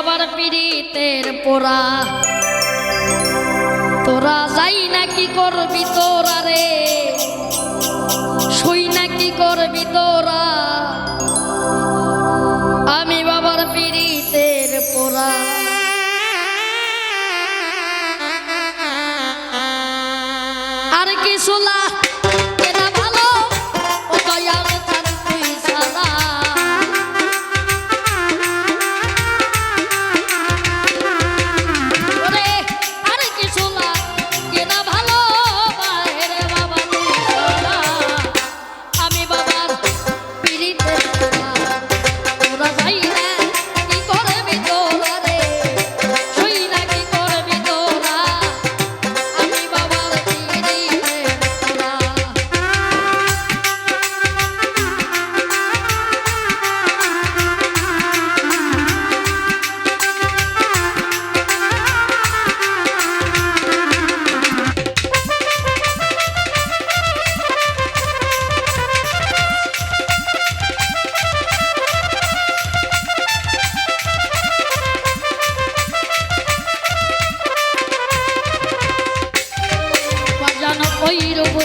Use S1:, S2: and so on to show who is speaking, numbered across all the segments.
S1: আমি বাবার পিড়িতের পোড়া। তোরা যাই না কি করবি তোরা রে? শুই না কি করবি তোরা? আমি বাবার পিড়িতের পোড়া। আর কি সোলা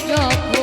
S1: jogo